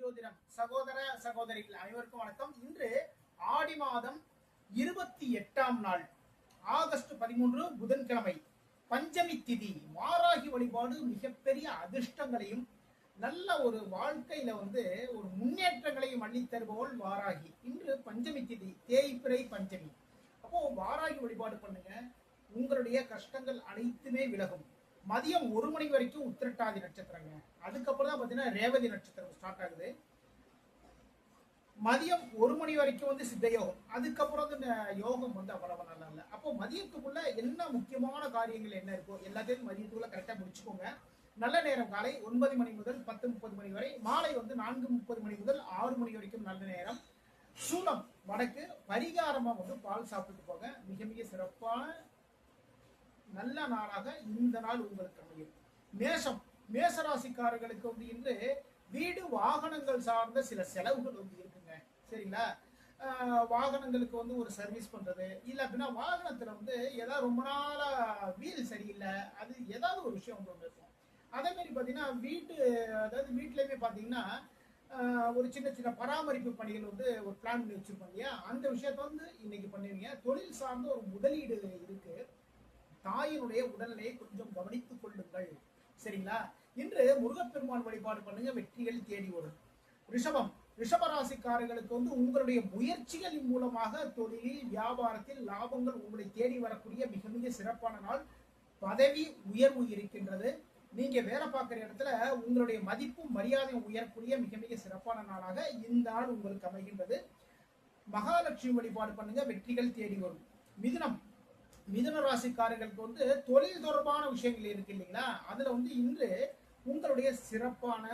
ஜோதிடம். சகோதர சகோதரிகள் அனைவருக்கும் வணக்கம். இன்று ஆடி மாதம் இருபத்தி எட்டாம் நாள் ஆகஸ்ட் பதிமூன்று புதன்கிழமை. பஞ்சமி திதி வாராகி வழிபாடு மிகப்பெரிய அதிர்ஷ்டங்களையும் நல்ல ஒரு வாழ்க்கையில வந்து ஒரு முன்னேற்றங்களையும் அள்ளித்தருபவள் வாராகி. இன்று பஞ்சமி திதி தேய்பிறை பஞ்சமி. அப்போ வாராகி வழிபாடு பண்ணுங்க. உங்களுடைய கஷ்டங்கள் அனைத்துமே விலகும். மதியம் ஒரு மணி வரைக்கும் உத்திரட்டாதி நட்சத்திரங்க. அதுக்கப்புறம் தான் பார்த்தீங்கன்னா ரேவதி நட்சத்திரம் ஸ்டார்ட் ஆகுது. மதியம் ஒரு மணி வரைக்கும் வந்து சித்த யோகம். அதுக்கப்புறம் வந்து யோகம் வந்து அவ்வளவு நல்லா இல்லை. அப்போ மதியத்துக்குள்ள என்ன முக்கியமான காரியங்கள் என்ன இருக்கோ எல்லாத்தையும் மதியத்துக்குள்ள கரெக்டாக முடிச்சுக்கோங்க. நல்ல நேரம் காலை ஒன்பது மணி முதல் பத்து முப்பது மணி வரை. மாலை வந்து நான்கு முப்பது மணி முதல் ஆறு மணி வரைக்கும் நல்ல நேரம். சூலம் வடக்கு பரிகாரமா வந்து பால் சாப்பிட்டு போக மிக மிக சிறப்பான நல்ல நாளாக இந்த நாள் உங்களுக்கு அமையும். மேஷம் மேசராசிக்காரர்களுக்கு வந்து இன்று வீடு வாகனங்கள் சார்ந்த சில செலவுகள் வந்து இருக்குங்க. சரிங்களா? வாகனங்களுக்கு வந்து ஒரு சர்வீஸ் பண்றது. இல்லை அப்படின்னா வாகனத்துல வந்து ஏதாவது ரொம்ப நாளா வீடு சரியில்லை. அது ஏதாவது ஒரு விஷயம் வந்து இருக்கும். அதே மாதிரி வீட்டு அதாவது வீட்லயுமே பார்த்தீங்கன்னா ஒரு சின்ன சின்ன பராமரிப்பு பணிகள் வந்து ஒரு பிளான் பண்ணி வச்சிருப்போம் இல்லையா? அந்த விஷயத்த வந்து இன்னைக்கு பண்ணுவீங்க. தொழில் சார்ந்த ஒரு முதலீடு இருக்கு. தாயினுடைய உடல்நிலையை கொஞ்சம் கவனித்துக் கொள்ளுங்கள். சரிங்களா? இன்று முருகப்பெருமான் வழிபாடு பண்ணுங்க வெற்றிகள் தேடி வரும். ரிஷபம். ரிஷபராசிக்காரர்களுக்கு வந்து உங்களுடைய முயற்சிகளின் மூலமாக தொழிலில் வியாபாரத்தில் லாபங்கள் உங்களை தேடி வரக்கூடிய மிக மிக சிறப்பான நாள். பதவி உயர்வு இருக்கின்றது. நீங்க வேலை பார்க்குற இடத்துல உங்களுடைய மதிப்பும் மரியாதையும் உயரக்கூடிய மிக மிக சிறப்பான நாளாக இந்த நாள் உங்களுக்கு அமைகின்றது. மகாலட்சுமி வழிபாடு பண்ணுங்க வெற்றிகள் தேடி வரும். மிதுனம். மிதுன ராசிக்காரர்களுக்கு வந்து தொழில் தொடர்பான விஷயங்கள் இருக்கு இல்லைங்களா? அதுல வந்து இன்று உங்களுடைய சிறப்பான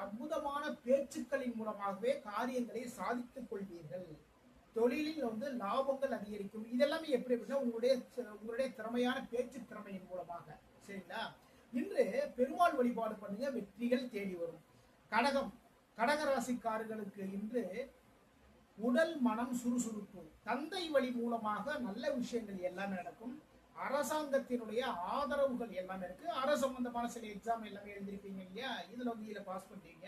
அற்புதமான பேச்சுக்களின் மூலமாகவே காரியங்களை சாதித்துக் கொள்வீர்கள். தொழிலில் வந்து லாபங்கள் அதிகரிக்கும். இதெல்லாமே எப்படி அப்படின்னா உங்களுடைய உங்களுடைய திறமையான பேச்சு திறமையின் மூலமாக. சரிங்களா? இன்று பெருமாள் வழிபாடு பண்ணுங்க வெற்றிகள் தேடி வரும். கடகம் கடக ராசிக்காரர்களுக்கு இன்று உடல் மனம் சுறுசுறுப்பு தந்தை வழி மூலமாக நல்ல விஷயங்கள் எல்லாமே நடக்கும். அரசாங்கத்தினுடைய ஆதரவுகள் எல்லாமே இருக்கு. அரசு சம்பந்தமான சில எக்ஸாம் எல்லாமே எழுந்திருப்பீங்க இல்லையா? இதுல வந்து இதுல பாஸ் பண்றீங்க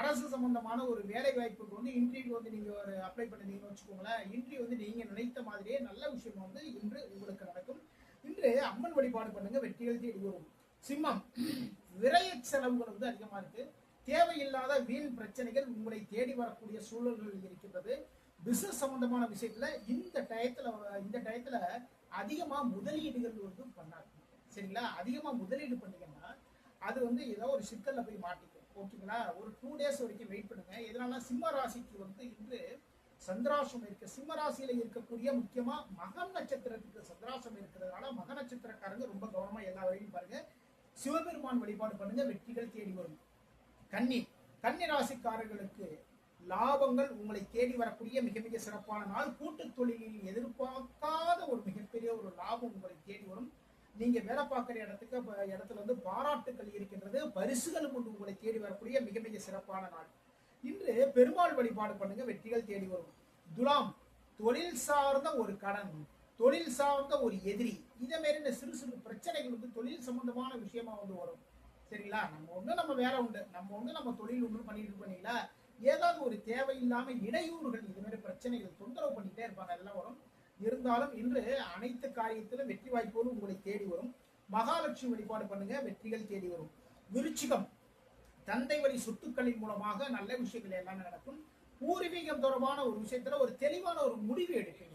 அரசு சம்பந்தமான ஒரு வேலை வாய்ப்புக்கு வந்து இன்டர்வியூ வந்து நீங்க ஒரு அப்ளை பண்ணுறீங்கன்னு வச்சுக்கோங்களேன் இன்டர்வியூ வந்து நீங்க நினைத்த மாதிரியே நல்ல விஷயம் வந்து இன்று உங்களுக்கு நடக்கும். இன்று அம்மன் வழிபாடு பண்ணுங்க வெற்றி எழுதி வரும். சிம்மம் விரைய செலவுகள் வந்து அதிகமா இருக்கு. தேவையில்லாத வீண் பிரச்சனைகள் உங்களை தேடி வரக்கூடிய சூழல்கள் இருக்கின்றது. பிசினஸ் சம்பந்தமான விஷயத்துல இந்த டயத்துல இந்த டயத்துல அதிகமா முதலீடுகள் வந்து பண்ணாது சரிங்களா? அதிகமா முதலீடு பண்ணீங்கன்னா அது வந்து ஏதோ ஒரு சிக்கல்ல போய் மாட்டிக்கும். ஓகேங்களா ஒரு டூ டேஸ் வரைக்கும் வெயிட் பண்ணுங்க. எதனால சிம்ம ராசிக்கு வந்து இன்று சந்திராசம் இருக்கு. சிம்ம ராசியில இருக்கக்கூடிய முக்கியமா மகன் நட்சத்திரத்துக்கு சந்திராசம் இருக்கிறதுனால மக நட்சத்திரக்காரங்க ரொம்ப கவனமா எல்லா வரையும் பாருங்க. சிவபெருமான் வழிபாடு பண்ணுங்க. வெற்றிகள் தேடி வரும். கன்னி கன்னி ராசிக்காரர்களுக்கு லாபங்கள் உங்களை தேடி வரக்கூடிய மிக மிக சிறப்பான நாள். கூட்டு தொழிலில் எதிர்பார்க்காத ஒரு மிகப்பெரிய ஒரு லாபம் உங்களை தேடி வரும். நீங்க வேலை பார்க்குற இடத்துக்கு இடத்துல வந்து பாராட்டுக்கள் இருக்கின்றது. பரிசுகள் கொண்டு உங்களை தேடி வரக்கூடிய மிக மிக சிறப்பான நாள். இன்று பெருமாள் வழிபாடு பண்ணுங்க வெற்றிகள் தேடி வரும். துலாம் தொழில் சார்ந்த ஒரு கடன் தொழில் சார்ந்த ஒரு எதிரி. இதே மாதிரி இந்த சிறு சிறு பிரச்சனைகள் வந்து தொழில் சம்பந்தமான விஷயமா வந்து வரும். சரிங்களா? நம்ம ஒண்ணு நம்ம வேலை உண்டு. நம்ம ஒண்ணு நம்ம தொழில் ஒன்று பண்ணிட்டு பண்ணீங்களா ஏதாவது ஒரு தேவையில்லாம இடையூறுகள் இது மாதிரி பிரச்சனைகள் தொந்தரவு பண்ணிட்டே இருப்பாங்க அதெல்லாம் வரும் இருந்தாலும் இன்று அனைத்து காரியத்திலும் வெற்றி வாய்ப்புகளும் உங்களை தேடி வரும். மகாலட்சுமி வழிபாடு பண்ணுங்க வெற்றிகள் தேடி வரும். விருச்சிகம் தந்தை வழி சொத்துக்களின் மூலமாக நல்ல விஷயங்கள் எல்லாமே நடக்கும். பூர்வீகம் தொடர்பான ஒரு விஷயத்துல ஒரு தெளிவான ஒரு முடிவு எடுப்பீங்க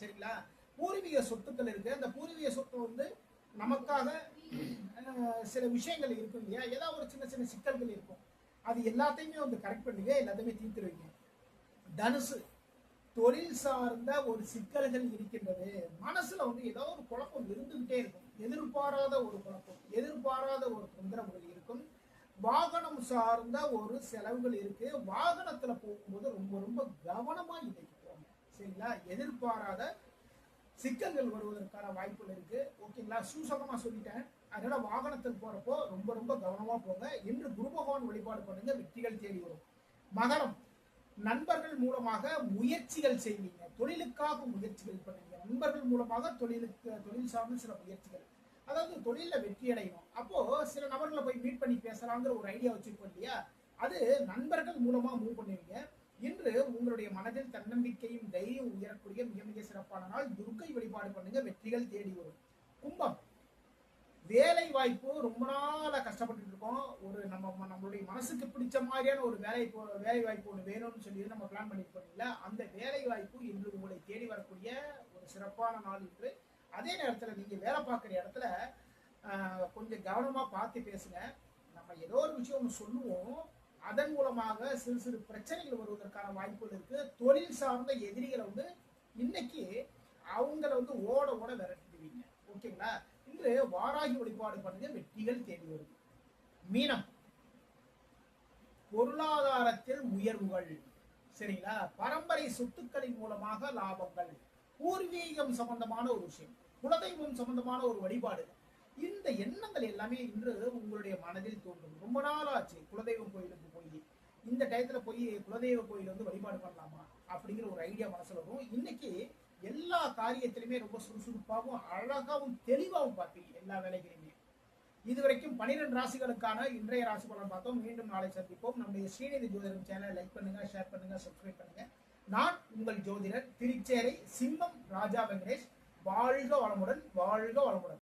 சரிங்களா? பூர்வீக சொத்துக்கள் இருக்கு. அந்த பூர்வீக சொத்து வந்து நமக்காக சில விஷயங்கள் இருக்கும் இல்லையா? ஏதாவது ஒரு சின்ன சின்ன சிக்கல்கள் இருக்கும். அது எல்லாத்தையுமே வந்து கரெக்ட் பண்ணுங்க எல்லாத்தையுமே தீர்த்து வைங்க தனுசு தொழில் சார்ந்த ஒரு சிக்கல்கள் இருக்கின்றது. மனசுல வந்து ஏதோ ஒரு குழப்பம் இருந்துகிட்டே இருக்கும். எதிர்பாராத ஒரு குழப்பம் எதிர்பாராத ஒரு தொந்தரவுகள் இருக்கும். வாகனம் சார்ந்த ஒரு செலவுகள் இருக்கு. வாகனத்துல போகும்போது ரொம்ப ரொம்ப கவனமா இன்னைக்கு போங்க சரிங்களா? எதிர்பாராத சிக்கல்கள் வருவதற்கான வாய்ப்புகள் இருக்கு. ஓகேங்களா சூசகமா சொல்லிட்டேன். அதனால வாகனத்தில் போறப்போ ரொம்ப ரொம்ப கவனமா போங்க. இன்று குரு பகவான் வழிபாடு பண்ணுங்க. வெற்றிகள் தேடி வரும். மகரம். நண்பர்கள் மூலமாக முயற்சிகள் செய்வீங்க. தொழிலுக்காக முயற்சிகள் பண்ணுவீங்க. நண்பர்கள் மூலமாக தொழிலுக்கு தொழில் சார்ந்த சில முயற்சிகள். அதாவது தொழில வெற்றி அடையணும். அப்போ சில நபர்களை போய் மீட் பண்ணி பேசலாங்கிற ஒரு ஐடியா வச்சிருக்கோம் இல்லையா? அது நண்பர்கள் மூலமா மூவ் பண்ணுவீங்க. இன்று உங்களுடைய மனதில் தன்னம்பிக்கையும் தைரியம் உயரக்கூடிய மிக நாள் துர்க்கை வழிபாடு பண்ணுங்க வெற்றிகள் தேடி வரும். கும்பம். வேலை வாய்ப்பு ரொம்ப நாளாக கஷ்டப்பட்டுட்டு இருக்கோம். ஒரு நம்ம நம்மளுடைய மனசுக்கு பிடிச்ச மாதிரியான ஒரு வேலை வேலை வாய்ப்பு ஒன்று வேணும்னு சொல்லி நம்ம பிளான் பண்ணிட்டு போனீங்களா அந்த வேலை வாய்ப்பு இன்று உங்களை தேடி வரக்கூடிய ஒரு சிறப்பான நாள் இன்று அதே நேரத்தில் நீங்க வேலை பார்க்குற இடத்துல கொஞ்சம் கவனமா பார்த்து பேசுங்க. நம்ம ஏதோ ஒரு விஷயம் ஒன்று சொல்லுவோம். அதன் மூலமாக சிறு சிறு பிரச்சனைகள் வருவதற்கான வாய்ப்புகள் இருக்கு. தொழில் சார்ந்த எதிரிகளை வந்து இன்னைக்கு அவங்கள வந்து ஓட ஓட விரட்டிடுவீங்க ஓகேங்களா? இன்று வாராகி வழிபாடு பண்ணுங்க வெற்றிகள் தேடி வருது. மீனம். பொருளாதாரத்தில் உயர்வுகள். சரிங்களா? பரம்பரை சொத்துக்களின் மூலமாக லாபங்கள். பூர்வீகம் சம்பந்தமான ஒரு விஷயம். குலதெய்வம் சம்பந்தமான ஒரு வழிபாடு. இந்த எண்ணங்கள் எல்லாமே இன்று உங்களுடைய மனதில் தோன்றும். ரொம்ப நாள் ஆச்சு குலதெய்வம் கோயிலுக்கு இந்த டயத்துல போய் குலதெய்வ கோயில் வந்து வழிபாடு பண்ணலாமா அப்படிங்கிற ஒரு ஐடியா மனசுல வரும். இன்னைக்கு எல்லா காரியத்திலுமே ரொம்ப சுறுசுறுப்பாகவும் அழகாகவும் தெளிவாகவும் பார்ப்பீங்க எல்லா வேலைகளையுமே. இதுவரைக்கும் பனிரெண்டு ராசிகளுக்கான இன்றைய ராசி பலன் பார்த்தோம். மீண்டும் நாளை சந்திப்போம். நம்முடைய ஸ்ரீநிதி ஜோதிடம் சேனலை லைக் பண்ணுங்க ஷேர் பண்ணுங்க சப்ஸ்கிரைப் பண்ணுங்க. நான் உங்கள் ஜோதிடர் திருச்சேரை சிம்மம் ராஜா வெங்கடேஷ். வாழ்க வளமுடன் வாழ்க வளமுடன்.